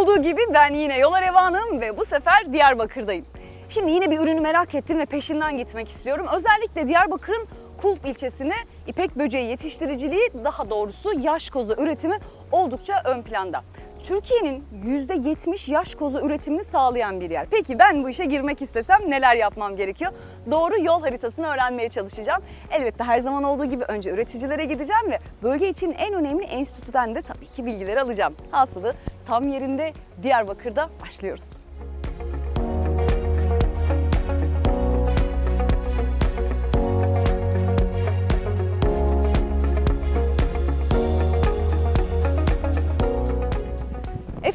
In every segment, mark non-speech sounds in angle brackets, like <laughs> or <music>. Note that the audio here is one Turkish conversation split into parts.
Olduğu gibi ben yine Yola Revan'ım ve bu sefer Diyarbakır'dayım. Şimdi yine bir ürünü merak ettim ve peşinden gitmek istiyorum. Özellikle Diyarbakır'ın Kulp ilçesine ipek böceği yetiştiriciliği daha doğrusu yaş koza üretimi oldukça ön planda. Türkiye'nin %70 yaş koza üretimini sağlayan bir yer. Peki ben bu işe girmek istesem neler yapmam gerekiyor? Doğru yol haritasını öğrenmeye çalışacağım. Elbette her zaman olduğu gibi önce üreticilere gideceğim ve bölge için en önemli enstitüden de tabii ki bilgileri alacağım. Hasılı tam yerinde Diyarbakır'da başlıyoruz.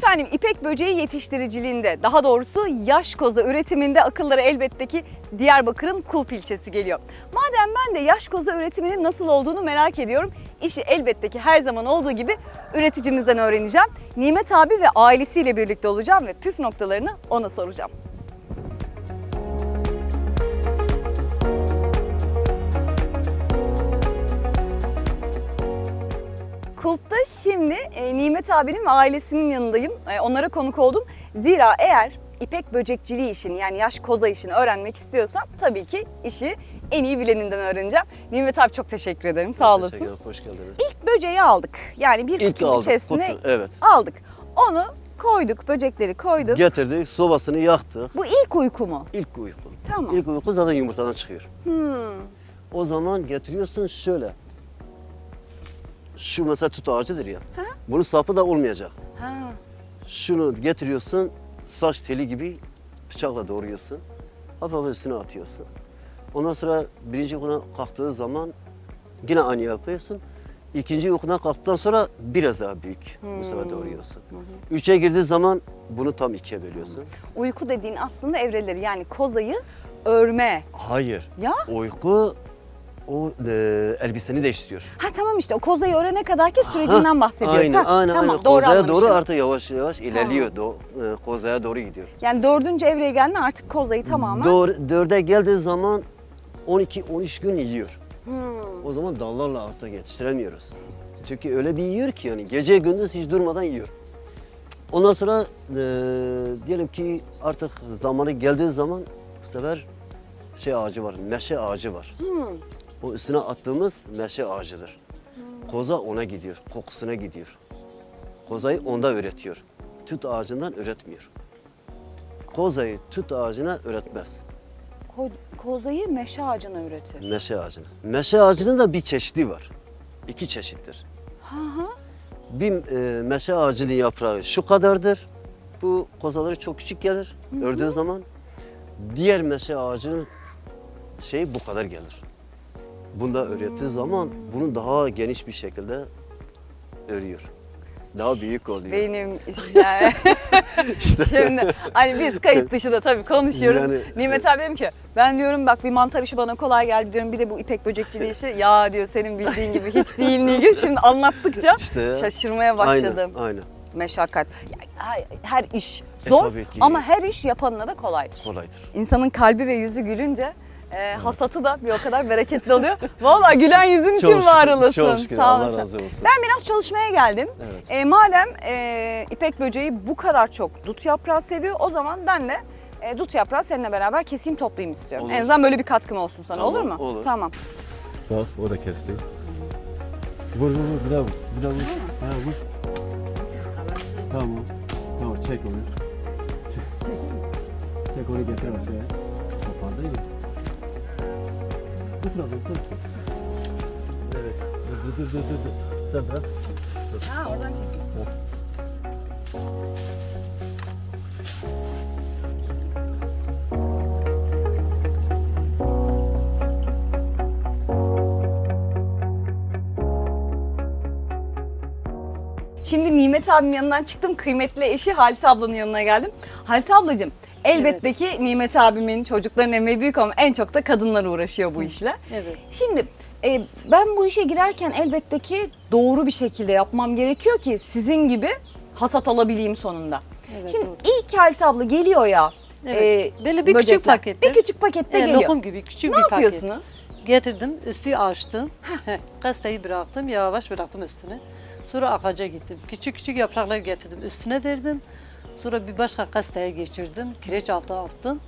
Efendim ipek böceği yetiştiriciliğinde daha doğrusu yaş koza üretiminde akıllara elbette ki Diyarbakır'ın Kulp ilçesi geliyor. Madem ben de yaş koza üretiminin nasıl olduğunu merak ediyorum. İşi elbette ki her zaman olduğu gibi üreticimizden öğreneceğim. Nimet abi ve ailesiyle birlikte olacağım ve püf noktalarını ona soracağım. Kulp'ta şimdi e, Nimet abinin ve ailesinin yanındayım. E, onlara konuk oldum. Zira eğer ipek böcekçiliği işini yani yaş koza işini öğrenmek istiyorsam tabii ki işi en iyi bileninden öğreneceğim. Nimet abi çok teşekkür ederim. Sağ olasın. Teşekkür ederim, hoş geldiniz. İlk böceği aldık. Yani bir İlk kutunun aldık, içerisine kutu, evet. aldık. Onu koyduk, böcekleri koyduk. Getirdik, sobasını yaktık. Bu ilk uyku mu? İlk uyku. Tamam. İlk uyku zaten yumurtadan çıkıyor. Hmm. O zaman getiriyorsun şöyle. Şu mesela tut ağacıdır ya. Bunun sapı da olmayacak. Ha. Şunu getiriyorsun, saç teli gibi bıçakla doğruyorsun. Hafif hafif üstüne atıyorsun. Ondan sonra birinci uykuna kalktığı zaman yine aynı yapıyorsun. İkinci uykudan kalktıktan sonra biraz daha büyük bu sefer doğruyorsun. Üçe girdiği zaman bunu tam ikiye bölüyorsun. Uyku dediğin aslında evreleri yani kozayı örme. Hayır. Ya? Uyku o e, elbiseni değiştiriyor. Ha tamam işte o kozayı örene kadarki sürecinden bahsediyoruz. Aynen, ha, aynen, tamam, aynen. Doğru Kozaya anlamışım. doğru artık yavaş yavaş ilerliyor. Do, e, kozaya doğru gidiyor. Yani dördüncü evreye geldiğinde artık kozayı tamamen... Doğru, dörde geldiği zaman 12-13 gün yiyor. Hmm. O zaman dallarla artık yetiştiremiyoruz. Çünkü öyle bir yiyor ki yani gece gündüz hiç durmadan yiyor. Ondan sonra e, diyelim ki artık zamanı geldiği zaman bu sefer şey ağacı var, meşe ağacı var. Hmm. O üstüne attığımız meşe ağacıdır. Koza ona gidiyor, kokusuna gidiyor. Kozayı onda üretiyor. Tüt ağacından üretmiyor. Kozayı tüt ağacına üretmez. Ko- kozayı meşe ağacına üretir. Meşe ağacına. Meşe ağacının da bir çeşidi var. İki çeşittir. Ha ha. Bir e, meşe ağacının yaprağı şu kadardır. Bu kozaları çok küçük gelir ördüğü zaman. Diğer meşe ağacının şey bu kadar gelir. Bunda öğrettiği zaman bunu daha geniş bir şekilde örüyor. Daha büyük oluyor. Benim yani <laughs> şimdi hani biz kayıt dışı da tabii konuşuyoruz. Yani- Nimet abi dedim ki ben diyorum bak bir mantar işi bana kolay geldi diyorum bir de bu ipek böcekçiliği işi ya diyor senin bildiğin gibi hiç değil Nilgün. Şimdi anlattıkça İşte şaşırmaya başladım. Aynen, aynen. Meşakkat. Her, her iş E, zor ki. ama her iş yapanına da kolaydır. Kolaydır. İnsanın kalbi ve yüzü gülünce e, hasatı da bir o kadar bereketli oluyor. <laughs> Vallahi gülen yüzün için Çok var şükür, olasın. çok şükür. Sağ Allah olasın. razı olsun. Ben biraz çalışmaya geldim. Evet. E, madem e, ipek böceği bu kadar çok dut yaprağı seviyor o zaman ben de e, dut yaprağı seninle beraber keseyim toplayayım istiyorum. Olur. En azından böyle bir katkım olsun sana Tamam, olur mu? olur. Tamam. Bak o da kesti. Vur vur vur bir daha vur. Bir daha vur. Ha vur. Tamam. Tamam çek onu. Çek. Çek onu getir aşağıya. Kapandaydı. Tut abi tut. Evet. Dur dur dur dur. dur. Sen bırak. Ha oradan çekeyim. Şimdi Nimet abimin yanından çıktım. Kıymetli eşi Halise ablanın yanına geldim. Halise ablacığım elbette ki Nimet abimin çocukların emeği büyük ama en çok da kadınlar uğraşıyor bu işle. Evet. Şimdi e, ben bu işe girerken elbette ki doğru bir şekilde yapmam gerekiyor ki sizin gibi hasat alabileyim sonunda. Evet, Şimdi doğru. ilk Halise abla geliyor ya. Evet. e, Böyle bir küçük böcekler. pakette. Bir küçük pakette E, geliyor. lokum gibi küçük ne bir paket. yapıyorsunuz? Getirdim, üstü açtım. <laughs> Gazeteyi bıraktım, yavaş bıraktım üstüne. Sonra ağaca gittim. Küçük küçük yapraklar getirdim. Üstüne verdim. Sonra bir başka kasteye geçirdim. Kireç altına attım.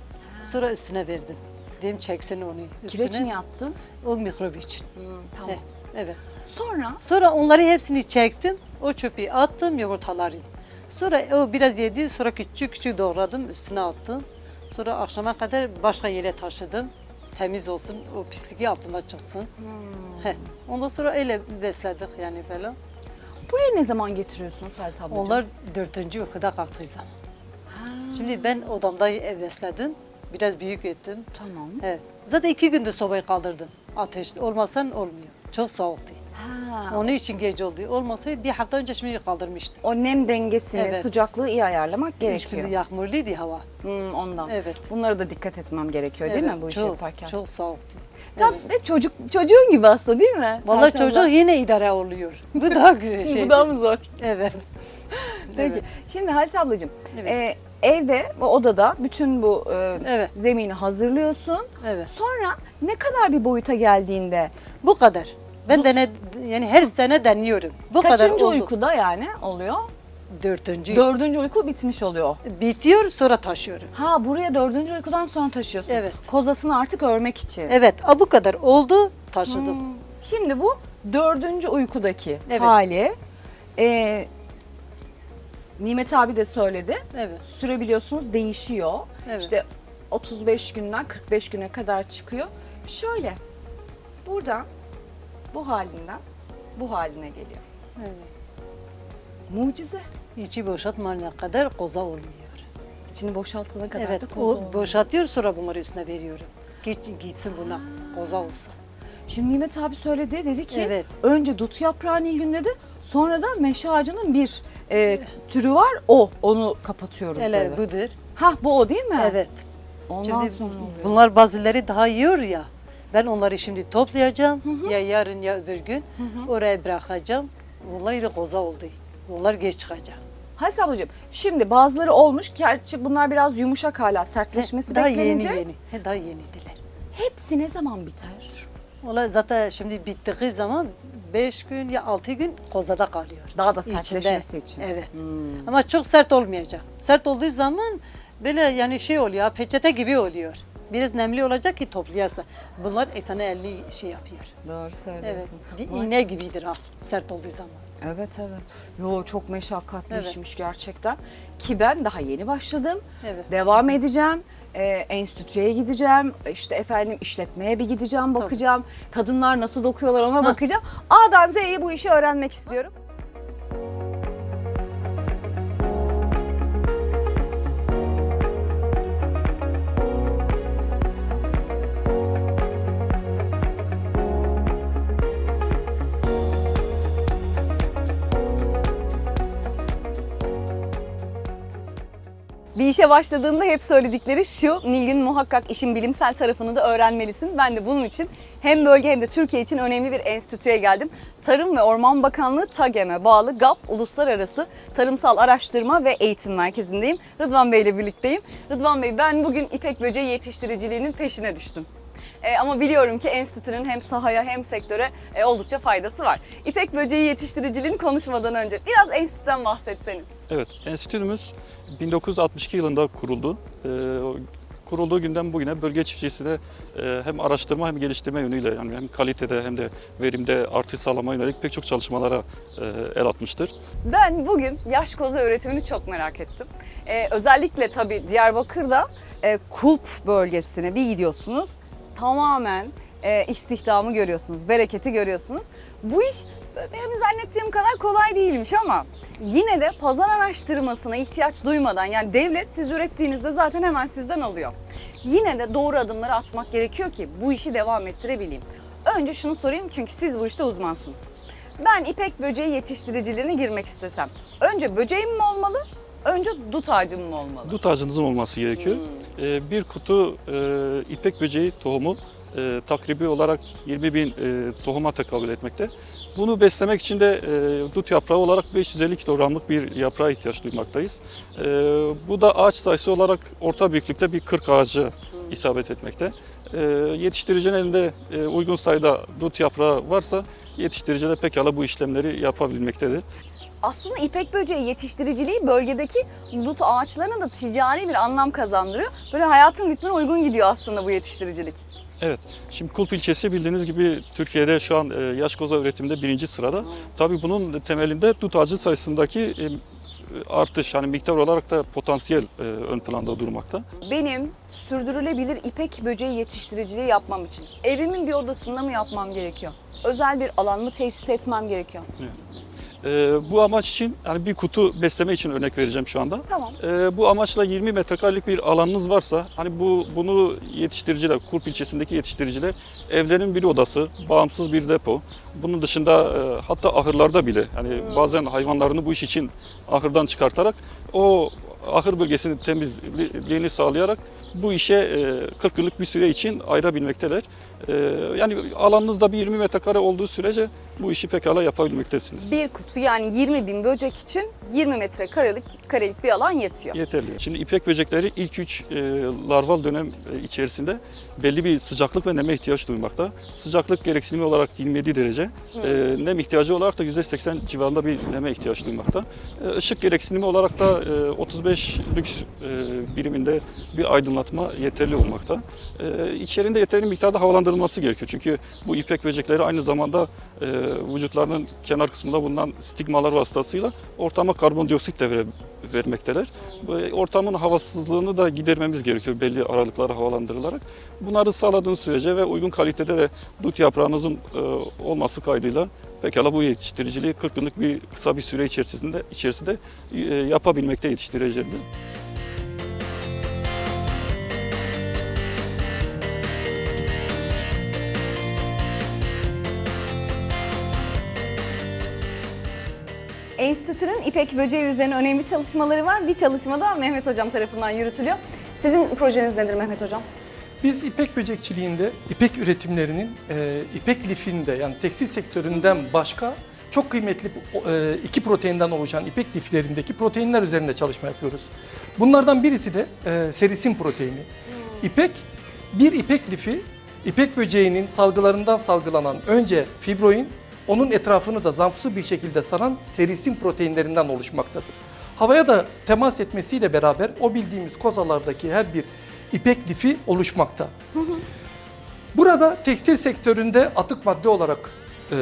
Sonra üstüne verdim. Dedim çeksin onu. Üstüne. Kireç niye attın? O mikrop için. tamam. Heh, evet. Sonra Sonra onları hepsini çektim. O çöpü attım yumurtaları. Sonra o biraz yedi. Sonra küçük küçük doğradım. Üstüne attım. Sonra akşama kadar başka yere taşıdım. Temiz olsun, o pisliği altında çıksın. Heh. Ondan sonra öyle besledik yani falan. Buraya ne zaman getiriyorsunuz Halis ablacığım? Onlar dördüncü uykuda kalktığı zaman. Şimdi ben odamda ev besledim. Biraz büyük ettim. Tamam. He. Zaten iki günde sobayı kaldırdım. Ateş olmasan olmuyor. Çok soğuktu. Ha. Onun için geç oldu. Olmasaydı bir hafta önce şimdi kaldırmıştım. O nem dengesini, Evet. sıcaklığı iyi ayarlamak Üç gerekiyor. günde yağmurluydu hava. Hmm, ondan. Evet. Bunlara da dikkat etmem gerekiyor değil mi bu işi çok, yaparken? Çok soğuktu. Ya de çocuk çocuğun gibi aslında değil mi? Vallahi abla? çocuk yine idare oluyor. Bu daha güzel <laughs> şey. Bu daha mı zor? Evet. Peki. Evet. Şimdi Halis ablacığım, Evet. e, evde bu odada bütün bu e, Evet. zemini hazırlıyorsun. Evet. Sonra ne kadar bir boyuta geldiğinde, Bu kadar. Ben dene, yani her sene deniyorum. Bu kadar kaçıncı oldu. uykuda yani oluyor? Dördüncü. Dördüncü uyku bitmiş oluyor. Bitiyor sonra taşıyorum. Ha buraya dördüncü uykudan sonra taşıyorsun. Evet. Kozasını artık örmek için. Evet, a, bu kadar oldu taşıdım. Şimdi bu dördüncü uykudaki Evet. hali. Ee, Nimet abi de söyledi. Evet. Süre biliyorsunuz değişiyor. Evet. İşte 35 günden 45 güne kadar çıkıyor. Şöyle buradan bu halinden bu haline geliyor. Evet. Mucize. İçi boşaltmayana kadar koza olmuyor. İçini boşaltana kadar evet, da koza o oluyor. boşaltıyor sonra bunları üstüne veriyorum. Git, gitsin buna, koza olsun. Şimdi Nimet abi söyledi dedi ki Evet. önce dut yaprağı Nilgün dedi sonra da meşe ağacının bir e, türü var o onu kapatıyoruz dedi. budur. Ha bu o değil mi? Evet. Ondan Şimdi sonra oluyor. bunlar bazıları daha yiyor ya. Ben onları şimdi toplayacağım. Ya yarın ya öbür gün. Oraya bırakacağım. Bunlar da koza oldu. Bunlar geç çıkacak. Halis ablacığım şimdi bazıları olmuş gerçi bunlar biraz yumuşak hala sertleşmesi daha beklenince. yeni yeni. He, daha yenidiler. Hepsi ne zaman biter? Ola zaten şimdi bittiği zaman 5 gün ya 6 gün kozada kalıyor. Daha da İçinde. sertleşmesi için. Evet. Ama çok sert olmayacak. Sert olduğu zaman böyle yani şey oluyor, peçete gibi oluyor. Biraz nemli olacak ki toplayarsa. Bunlar insana elli şey yapıyor. Doğru Evet. söylüyorsun. Vay. İğne gibidir ha sert olduğu zaman. Evet evet. Yo çok meşakkatli işmiş gerçekten. Ki ben daha yeni başladım. Evet. Devam edeceğim. Ee, enstitüye gideceğim. İşte efendim işletmeye bir gideceğim, bakacağım. Kadınlar nasıl dokuyorlar ona bakacağım. A'dan Z'ye bu işi öğrenmek istiyorum. Bir işe başladığında hep söyledikleri şu, Nilgün muhakkak işin bilimsel tarafını da öğrenmelisin. Ben de bunun için hem bölge hem de Türkiye için önemli bir enstitüye geldim. Tarım ve Orman Bakanlığı TAGEM'e bağlı GAP Uluslararası Tarımsal Araştırma ve Eğitim Merkezi'ndeyim. Rıdvan Bey ile birlikteyim. Rıdvan Bey ben bugün ipek böceği yetiştiriciliğinin peşine düştüm. E, ama biliyorum ki enstitünün hem sahaya hem sektöre e, oldukça faydası var. İpek böceği yetiştiriciliğini konuşmadan önce biraz enstitüden bahsetseniz. Evet, enstitümüz 1962 yılında kuruldu. O kurulduğu günden bugüne bölge çiftçisi de e, hem araştırma hem geliştirme yönüyle yani hem kalitede hem de verimde artış sağlama yönelik pek çok çalışmalara e, el atmıştır. Ben bugün yaş koza üretimini çok merak ettim. Ee, özellikle tabii Diyarbakır'da e, kulp bölgesine bir gidiyorsunuz. Tamamen e, istihdamı görüyorsunuz, bereketi görüyorsunuz. Bu iş benim zannettiğim kadar kolay değilmiş ama yine de pazar araştırmasına ihtiyaç duymadan yani devlet siz ürettiğinizde zaten hemen sizden alıyor. Yine de doğru adımları atmak gerekiyor ki bu işi devam ettirebileyim. Önce şunu sorayım çünkü siz bu işte uzmansınız. Ben ipek böceği yetiştiriciliğine girmek istesem önce böceğim mi olmalı, önce dut ağacım mı olmalı? Dut ağacınızın olması gerekiyor. Ee, bir kutu e, ipek böceği tohumu e, takribi olarak 20 bin e, tohuma tekabül etmekte. Bunu beslemek için de dut yaprağı olarak 550 kilogramlık bir yaprağa ihtiyaç duymaktayız. Bu da ağaç sayısı olarak orta büyüklükte bir 40 ağacı isabet etmekte. Yetiştiricinin elinde uygun sayıda dut yaprağı varsa yetiştiriciler pekala bu işlemleri yapabilmektedir. Aslında ipek böceği yetiştiriciliği bölgedeki dut ağaçlarına da ticari bir anlam kazandırıyor. Böyle hayatın ritmine uygun gidiyor aslında bu yetiştiricilik. Evet. Şimdi Kulp ilçesi bildiğiniz gibi Türkiye'de şu an e, yaş koza üretiminde birinci sırada. Tabii bunun temelinde dut ağacı sayısındaki e, artış, hani miktar olarak da potansiyel e, ön planda durmakta. Benim sürdürülebilir ipek böceği yetiştiriciliği yapmam için evimin bir odasında mı yapmam gerekiyor? Özel bir alan mı tesis etmem gerekiyor? E, bu amaç için yani bir kutu besleme için örnek vereceğim şu anda. Tamam. E, bu amaçla 20 metrekarelik bir alanınız varsa hani bu bunu yetiştiriciler, Kulp ilçesindeki yetiştiriciler evlerin bir odası, bağımsız bir depo. Bunun dışında e, hatta ahırlarda bile hani bazen hayvanlarını bu iş için ahırdan çıkartarak o ahır bölgesinin temizliğini sağlayarak bu işe e, 40 yıllık bir süre için ayırabilmekteler. E, yani alanınızda bir 20 metrekare olduğu sürece bu işi pekala yapabilmektesiniz. Bir kutu yani 20 bin böcek için 20 metre karelik, bir alan yetiyor. Yeterli. Şimdi ipek böcekleri ilk üç e, larval dönem e, içerisinde belli bir sıcaklık ve neme ihtiyaç duymakta. Sıcaklık gereksinimi olarak 27 derece, e, nem ihtiyacı olarak da %80 civarında bir neme ihtiyaç duymakta. E, ışık gereksinimi olarak da e, 35 lüks e, biriminde bir aydınlatma yeterli olmakta. E, içerinde yeterli miktarda havalandırılması gerekiyor. Çünkü bu ipek böcekleri aynı zamanda e, vücutlarının kenar kısmında bulunan stigmalar vasıtasıyla ortama karbondioksit devre vermekteler. Bu Ortamın havasızlığını da gidermemiz gerekiyor belli aralıklara havalandırılarak. Bunları sağladığınız sürece ve uygun kalitede de dut yaprağınızın e, olması kaydıyla pekala bu yetiştiriciliği 40 yıllık bir kısa bir süre içerisinde içerisinde e, yapabilmekte yetiştiricilerimiz. Enstitünün ipek böceği üzerine önemli çalışmaları var. Bir çalışmada Mehmet Hocam tarafından yürütülüyor. Sizin projeniz nedir Mehmet Hocam? Biz ipek böcekçiliğinde ipek üretimlerinin e, ipek lifinde yani tekstil sektöründen başka çok kıymetli e, iki proteinden oluşan ipek liflerindeki proteinler üzerinde çalışma yapıyoruz. Bunlardan birisi de e, serisin proteini. İpek bir ipek lifi ipek böceğinin salgılarından salgılanan önce fibroin onun etrafını da zampsı bir şekilde saran serisin proteinlerinden oluşmaktadır. Havaya da temas etmesiyle beraber o bildiğimiz kozalardaki her bir ipek lifi oluşmakta. Burada tekstil sektöründe atık madde olarak e, e,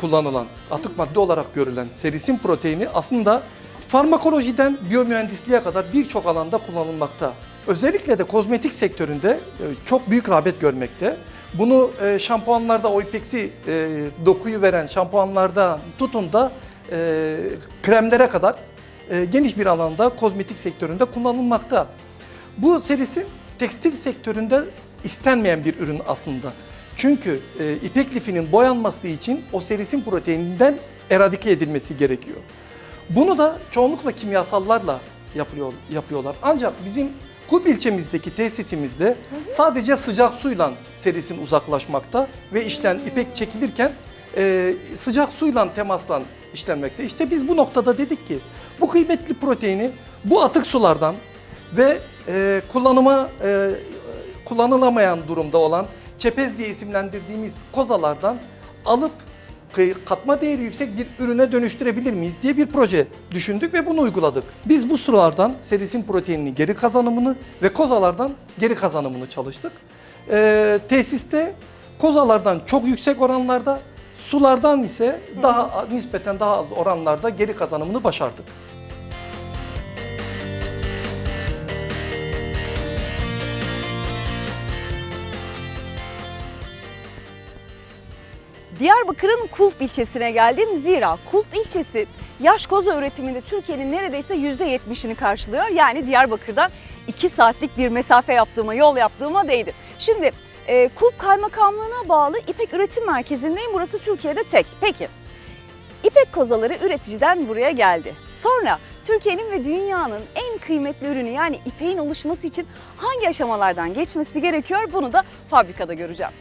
kullanılan, atık madde olarak görülen serisin proteini aslında farmakolojiden biyomühendisliğe kadar birçok alanda kullanılmakta. Özellikle de kozmetik sektöründe e, çok büyük rağbet görmekte. Bunu e, şampuanlarda o ipeksi e, dokuyu veren şampuanlarda tutun da e, kremlere kadar e, geniş bir alanda kozmetik sektöründe kullanılmakta. Bu serisin tekstil sektöründe istenmeyen bir ürün aslında. Çünkü e, ipek lifinin boyanması için o serisin proteininden eradike edilmesi gerekiyor. Bunu da çoğunlukla kimyasallarla yapıyor, yapıyorlar. Ancak bizim Kup ilçemizdeki tesisimizde sadece sıcak suyla serisin uzaklaşmakta ve işlen ipek çekilirken e, sıcak suyla temasla işlenmekte. İşte biz bu noktada dedik ki bu kıymetli proteini bu atık sulardan ve e, kullanıma e, kullanılamayan durumda olan çepez diye isimlendirdiğimiz kozalardan alıp katma değeri yüksek bir ürüne dönüştürebilir miyiz diye bir proje düşündük ve bunu uyguladık. Biz bu sulardan serisin proteinini geri kazanımını ve kozalardan geri kazanımını çalıştık. Ee, tesiste kozalardan çok yüksek oranlarda, sulardan ise daha nispeten daha az oranlarda geri kazanımını başardık. Diyarbakır'ın Kulp ilçesine geldim. Zira Kulp ilçesi yaş koza üretiminde Türkiye'nin neredeyse %70'ini karşılıyor. Yani Diyarbakır'dan 2 saatlik bir mesafe yaptığıma, yol yaptığıma değdi. Şimdi e, Kulp Kaymakamlığı'na bağlı İpek Üretim Merkezi'ndeyim. Burası Türkiye'de tek. Peki İpek kozaları üreticiden buraya geldi. Sonra Türkiye'nin ve dünyanın en kıymetli ürünü yani ipeğin oluşması için hangi aşamalardan geçmesi gerekiyor bunu da fabrikada göreceğim.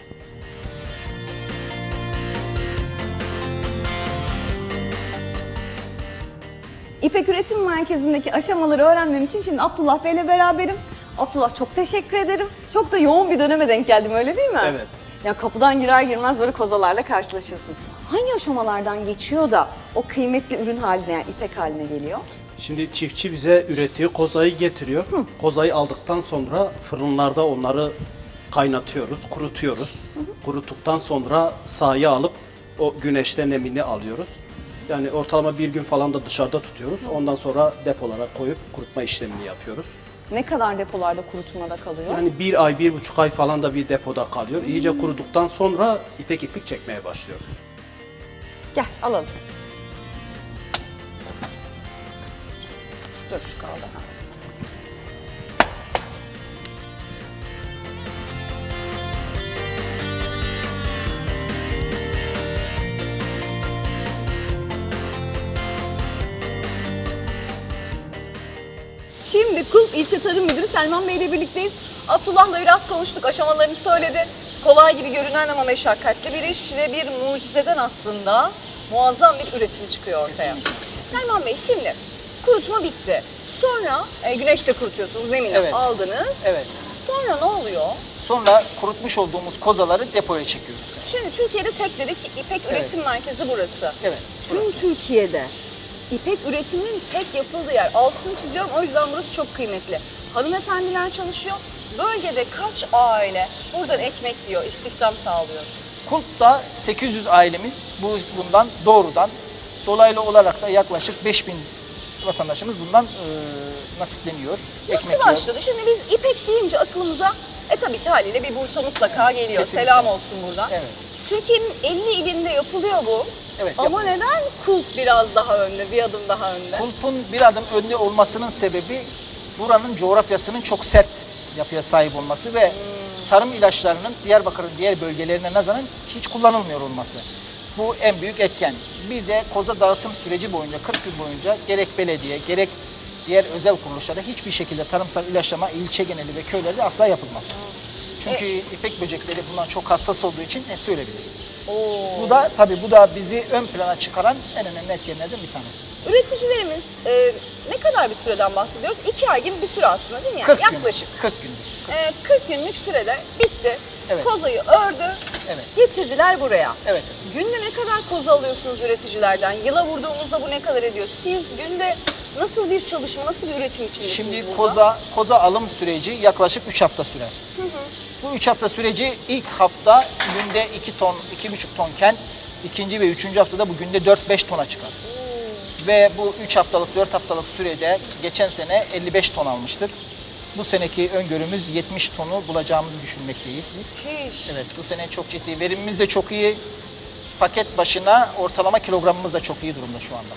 İpek Üretim Merkezi'ndeki aşamaları öğrenmem için şimdi Abdullah Bey'le beraberim. Abdullah çok teşekkür ederim. Çok da yoğun bir döneme denk geldim öyle değil mi? Evet. Ya kapıdan girer girmez böyle kozalarla karşılaşıyorsun. hangi aşamalardan geçiyor da o kıymetli ürün haline, yani ipek haline geliyor? Şimdi çiftçi bize ürettiği kozayı getiriyor. Kozayı aldıktan sonra fırınlarda onları kaynatıyoruz, kurutuyoruz. Kuruttuktan sonra sahaya alıp o güneşte nemini alıyoruz. Yani ortalama bir gün falan da dışarıda tutuyoruz. Ondan sonra depolara koyup kurutma işlemini yapıyoruz. Ne kadar depolarda kurutmada kalıyor? Yani bir ay, bir buçuk ay falan da bir depoda kalıyor. İyice kuruduktan sonra ipek iplik çekmeye başlıyoruz. Gel alalım. Dur kaldı. Şimdi Kulp İlçe Tarım Müdürü Selman Bey ile birlikteyiz. Abdullah'la biraz konuştuk, aşamalarını söyledi. Kolay gibi görünen ama meşakkatli bir iş ve bir mucizeden aslında muazzam bir üretim çıkıyor ortaya. Selman Bey şimdi kurutma bitti. Sonra e, güneşte kurutuyorsunuz, nemini Evet. aldınız. Evet. Sonra ne oluyor? Sonra kurutmuş olduğumuz kozaları depoya çekiyoruz. Şimdi Türkiye'de tek dedik İpek Üretim Merkezi burası. Evet, Tüm burası. Türkiye'de İpek üretiminin tek yapıldığı yer. Altını çiziyorum o yüzden burası çok kıymetli. Hanımefendiler çalışıyor. Bölgede kaç aile buradan ekmek yiyor, istihdam sağlıyoruz. Kulp'ta 800 ailemiz bu bundan doğrudan dolaylı olarak da yaklaşık 5000 vatandaşımız bundan e, nasipleniyor. Nasıl yiyor. başladı? Şimdi biz İpek deyince aklımıza e tabii ki haliyle bir Bursa mutlaka geliyor. Kesinlikle. Selam olsun buradan. Evet. Türkiye'nin 50 ilinde yapılıyor bu. Evet, Ama yapılıyor. neden Kulp biraz daha önde, bir adım daha önde? Kulp'un bir adım önde olmasının sebebi buranın coğrafyasının çok sert yapıya sahip olması ve tarım ilaçlarının Diyarbakır'ın diğer bölgelerine nazaran hiç kullanılmıyor olması. Bu en büyük etken. Bir de koza dağıtım süreci boyunca 40 gün boyunca gerek belediye gerek diğer özel kuruluşlarda hiçbir şekilde tarımsal ilaçlama ilçe geneli ve köylerde asla yapılmaz. Çünkü ipek böcekleri bundan çok hassas olduğu için hepsi ölebilir. Bu da tabii bu da bizi ön plana çıkaran en önemli etkenlerden bir tanesi. Üreticilerimiz e, ne kadar bir süreden bahsediyoruz? İki ay gibi bir süre aslında değil mi? Yani 40 gün. Yaklaşık. 40 gündür. E, 40 günlük sürede bitti. Evet. Kozayı ördü, Evet. getirdiler buraya. Evet. Günde ne kadar koza alıyorsunuz üreticilerden? Yıla vurduğumuzda bu ne kadar ediyor? Siz günde nasıl bir çalışma, nasıl bir üretim içindesiniz Şimdi burada? koza koza alım süreci yaklaşık 3 hafta sürer. Bu 3 hafta süreci ilk hafta günde 2 ton, 2,5 tonken ikinci ve üçüncü haftada bu günde 4-5 tona çıkar. Ve bu 3 haftalık 4 haftalık sürede geçen sene 55 ton almıştık. Bu seneki öngörümüz 70 tonu bulacağımızı düşünmekteyiz. Müthiş. Evet bu sene çok ciddi. Verimimiz de çok iyi. Paket başına ortalama kilogramımız da çok iyi durumda şu anda.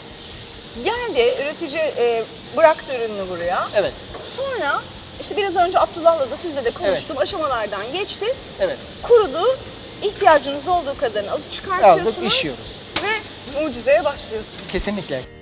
Geldi, üretici e, bıraktı ürününü buraya. Evet, Sonra işte biraz önce Abdullah'la da sizle de konuştum. Aşamalardan geçti. evet. kurudu. ihtiyacınız olduğu kadarını alıp çıkartıyorsunuz. Aldık, işiyoruz. Ve mucizeye başlıyorsunuz. Kesinlikle.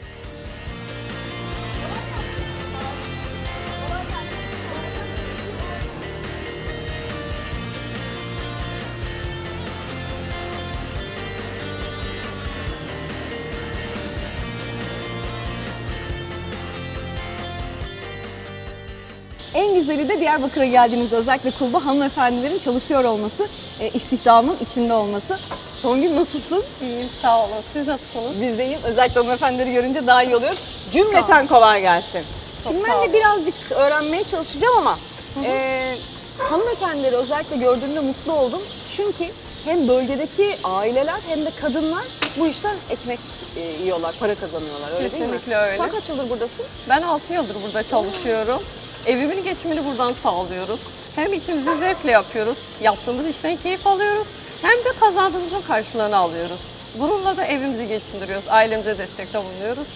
En güzeli de Diyarbakır'a geldiğinizde özellikle kulba hanımefendilerin çalışıyor olması, e, istihdamın içinde olması. Songül nasılsın? İyiyim sağ olun. Siz nasılsınız? Biz deyim. Özellikle hanımefendileri görünce daha iyi oluyor. Cümleten kolay gelsin. Çok Şimdi ben de birazcık öğrenmeye çalışacağım ama e, hanımefendileri özellikle gördüğümde mutlu oldum. Çünkü hem bölgedeki aileler hem de kadınlar bu işten ekmek e, yiyorlar, para kazanıyorlar öyle değil mi? Kesinlikle öyle. Sen kaç yıldır buradasın? Ben 6 yıldır burada çalışıyorum. Evimin geçimini buradan sağlıyoruz. Hem işimizi zevkle yapıyoruz. Yaptığımız işten keyif alıyoruz. Hem de kazandığımızın karşılığını alıyoruz. Bununla da evimizi geçindiriyoruz. Ailemize destekte bulunuyoruz.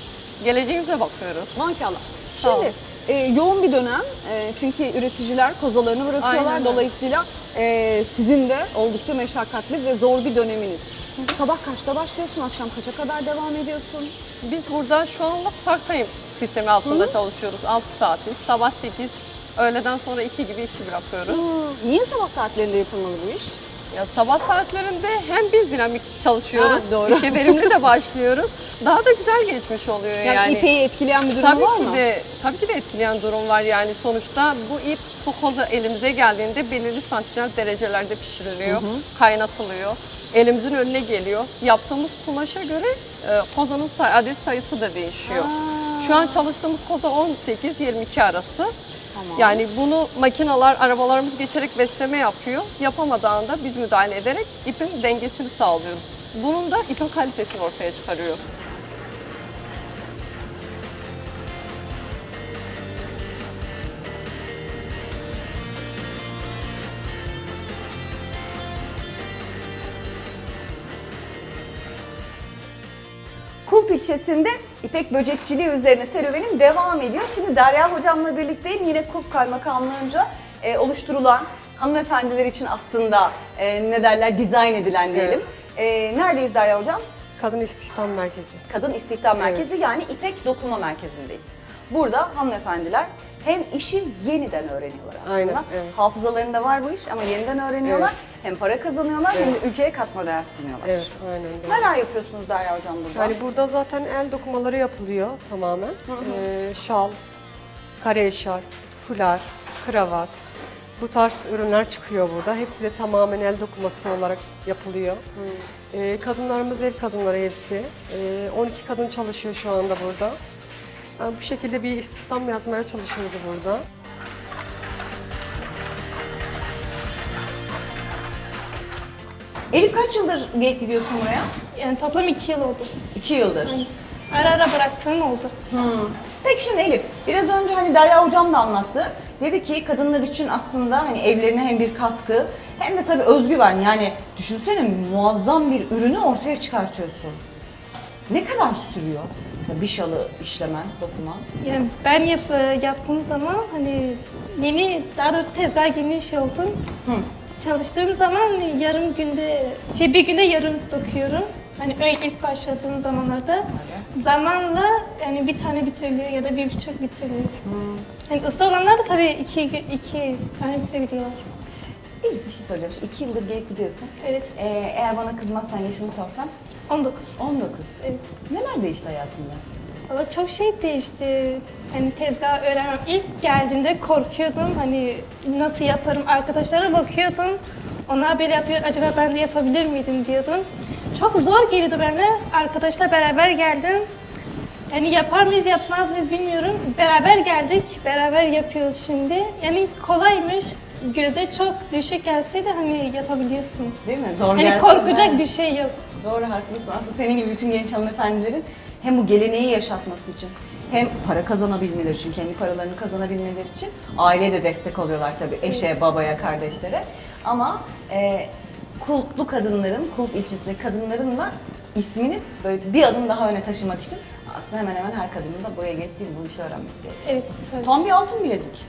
Geleceğimize bakıyoruz. Maşallah. Sağ Şimdi e, yoğun bir dönem e, çünkü üreticiler kozalarını bırakıyorlar. Aynen. Dolayısıyla e, sizin de oldukça meşakkatli ve zor bir döneminiz. Sabah kaçta başlıyorsun, akşam kaça kadar devam ediyorsun? Biz burada şu anlık part-time sistemi altında çalışıyoruz. 6 saatiz. Sabah 8, öğleden sonra 2 gibi işi bırakıyoruz. Niye sabah saatlerinde yapılmalı bu iş? Ya sabah saatlerinde hem biz dinamik çalışıyoruz, Ha, doğru. işe verimli de başlıyoruz. Daha da güzel geçmiş oluyor yani. Yani, ipeği etkileyen bir durum Tabii var ki mı? de tabii ki de etkileyen durum var yani sonuçta bu ip bu koza elimize geldiğinde belirli santigrat derecelerde pişiriliyor, kaynatılıyor. Elimizin önüne geliyor. Yaptığımız kumaşa göre e, kozanın say- adet sayısı da değişiyor. Şu an çalıştığımız koza 18-22 arası. Yani bunu makineler, arabalarımız geçerek besleme yapıyor. Yapamadığında biz müdahale ederek ipin dengesini sağlıyoruz. Bunun da ipin kalitesini ortaya çıkarıyor. İlçesinde ipek böcekçiliği üzerine serüvenim devam ediyor. Şimdi Derya hocamla birlikteyim. Yine Kulp Kaymakamlığı'nca e, oluşturulan hanımefendiler için aslında e, ne derler dizayn edilen diyelim. E, neredeyiz Derya hocam? Kadın İstihdam Merkezi. Kadın İstihdam Merkezi yani İpek Dokuma Merkezi'ndeyiz. Burada hanımefendiler hem işi yeniden öğreniyorlar aslında. Aynen, evet. Hafızalarında var bu iş ama yeniden öğreniyorlar. Evet. Hem para kazanıyorlar hem de ülkeye katma değer sunuyorlar. Evet, aynen. doğru. Neler yapıyorsunuz Derya hocam burada? Yani burada zaten el dokumaları yapılıyor tamamen. Ee, şal, kare eşarp, fular, kravat. Bu tarz ürünler çıkıyor burada. Hepsi de tamamen el dokuması olarak yapılıyor. Ee, kadınlarımız ev kadınları hepsi. Ee, 12 kadın çalışıyor şu anda burada. Yani bu şekilde bir istihdam yapmaya çalışıyoruz burada. Elif kaç yıldır gelip gidiyorsun buraya? Yani toplam iki yıl oldu. İki yıldır. Ara ara bıraktığım oldu. Peki şimdi Elif, biraz önce hani Derya hocam da anlattı. Dedi ki kadınlar için aslında hani evlerine hem bir katkı hem de tabii özgüven. Yani düşünsene muazzam bir ürünü ortaya çıkartıyorsun. Ne kadar sürüyor? Mesela bir şalı işlemen, dokuman. Yani ben yap, yaptığım zaman hani yeni, daha doğrusu tezgah yeni şey oldum. Çalıştığım zaman yarım günde, şey bir günde yarım dokuyorum. Hani öyle ilk başladığım zamanlarda. Zamanla yani bir tane bitiriliyor ya da bir buçuk bitiriliyor. Hani usta olanlar da tabii iki, iki tane bitirebiliyorlar. Elif bir şey soracağım. Şu iki yıldır gelip gidiyorsun. Evet, Ee, eğer bana kızmazsan yaşını sorsam 19. 19. Evet. Neler değişti hayatında? Valla çok şey değişti. Hani tezgah öğrenmem. İlk geldiğimde korkuyordum. Hani nasıl yaparım? Arkadaşlara bakıyordum. Onlar böyle yapıyor. Acaba ben de yapabilir miydim diyordum. Çok zor geliyordu bana. Arkadaşla beraber geldim. Yani yapar mıyız yapmaz mıyız bilmiyorum. Beraber geldik. Beraber yapıyoruz şimdi. Yani kolaymış. Göze çok düşük gelseydi hani yapabiliyorsun. Değil mi? Zor Hani gelse korkacak de- bir şey yok. Doğru haklısın. Aslında senin gibi bütün genç hanımefendilerin hem bu geleneği yaşatması için hem para kazanabilmeleri için, kendi paralarını kazanabilmeleri için aileye de destek oluyorlar tabii. Eşe, babaya, kardeşlere. Ama e, kulplu kadınların, kulp ilçesindeki kadınların da ismini böyle bir adım daha öne taşımak için aslında hemen hemen her kadının da buraya gelip değil, bu işi öğrenmesi gerekiyor. Evet tabii. Tam bir altın bilezik.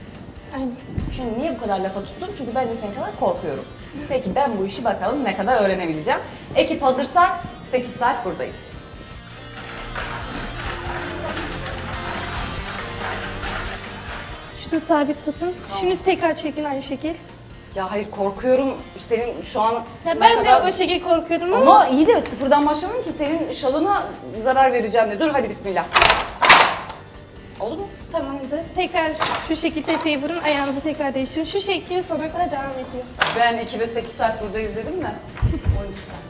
Aynen. Şimdi niye bu kadar lafa tuttum? Çünkü ben de senin kadar korkuyorum. Peki ben bu işi bakalım ne kadar öğrenebileceğim. Ekip hazırsa 8 saat buradayız. Şunu sabit tutun. Şimdi tekrar çekin aynı şekil. Ya hayır korkuyorum senin şu an Ya ne ben kadar- de o şekilde korkuyordum ama, Ama iyi de sıfırdan başlamam ki senin şalına zarar vereceğim de. Dur hadi bismillah. Tekrar şu şekilde tepeyi vurun, ayağınızı tekrar değiştirin. Şu şekilde sonuna kadar devam ediyor. Ben 2 ve 8 saat buradayız dedim de. <laughs> 12 saat.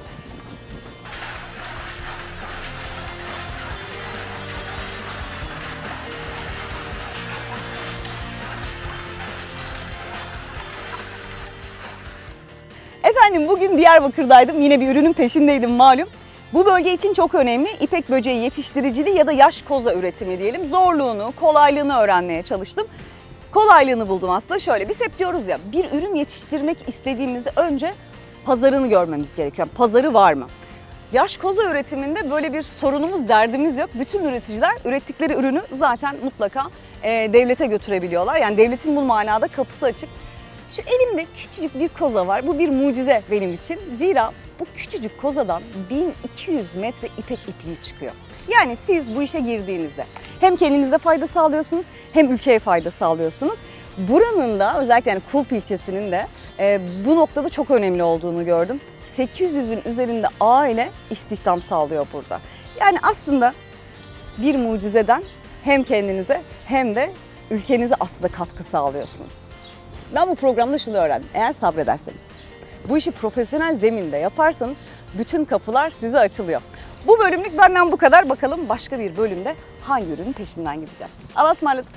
Efendim bugün Diyarbakır'daydım. Yine bir ürünün peşindeydim malum. Bu bölge için çok önemli ipek böceği yetiştiriciliği ya da yaş koza üretimi diyelim. Zorluğunu, kolaylığını öğrenmeye çalıştım. Kolaylığını buldum aslında şöyle. Biz hep diyoruz ya bir ürün yetiştirmek istediğimizde önce pazarını görmemiz gerekiyor. Pazarı var mı? Yaş koza üretiminde böyle bir sorunumuz, derdimiz yok. Bütün üreticiler ürettikleri ürünü zaten mutlaka e, devlete götürebiliyorlar. Yani devletin bu manada kapısı açık. Şu elimde küçücük bir koza var. Bu bir mucize benim için. Zira bu küçücük kozadan 1200 metre ipek ipliği çıkıyor. Yani siz bu işe girdiğinizde hem kendinize fayda sağlıyorsunuz hem ülkeye fayda sağlıyorsunuz. Buranın da özellikle yani Kulp ilçesinin de e, bu noktada çok önemli olduğunu gördüm. 800'ün üzerinde aile istihdam sağlıyor burada. Yani aslında bir mucizeden hem kendinize hem de ülkenize aslında katkı sağlıyorsunuz. Ben bu programda şunu öğrendim. Eğer sabrederseniz, bu işi profesyonel zeminde yaparsanız bütün kapılar size açılıyor. Bu bölümlük benden bu kadar. Bakalım başka bir bölümde hangi ürünün peşinden gideceğim. Allah'a ısmarladık.